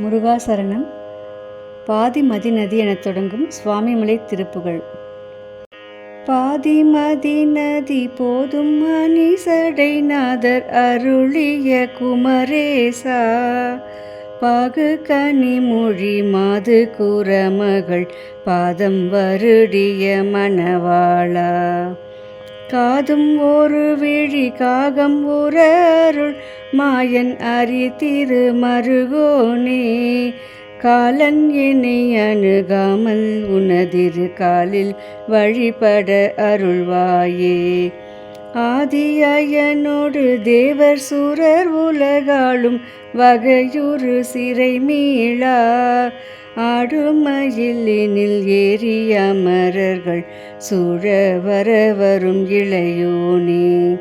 முருகாசரணம் பாதிமதி நதி எனத் தொடங்கும் சுவாமிமலை திருப்புகள் பாதிமதி நதி போதும் அணிசடைநாதர் அருளிய குமரேசா. பாகு கனி மொழி மாது கூறமகள் பாதம் வருடிய மணவாளா. காதும் ஒரு விழி காகம் உரருள் மாயன் அரி திரு மருகோனே காலன் என்னை அணுகாமல் உனதிரு காலில் வழிபட அருள்வாயே. ஆதியனோடு தேவர் சுரர் உலகாலும் வகையுறு சிறை மீளா. ஆடுமயிலினில் ஏறி அமரர்கள் சூழ வர வரும் இளையோனே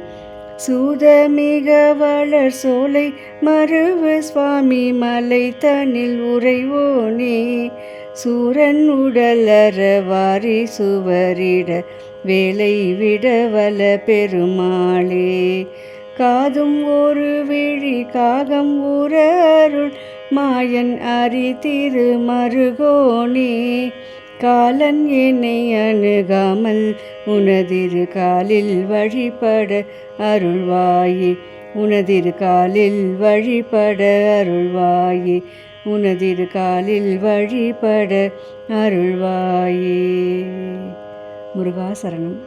சூதமிக வளர் சோலை மருவு சுவாமி மலை தனில் உறைவோனே சூரன் உடலற வாரி சுவரிட வேலை விடவல பெருமாளே. காதும் ஒரு விழி காகம் ஊற அருள் மாயன் அரி திரு மருகோனே காலன் என்னை அணுகாமல் உனதிரு காலில் வழிபட அருள்வாயே. உனதிரு காலில் வழிபட அருள்வாயே. உனதிரு காலில் வழிபட அருள்வாயே. முருகாசரணம்.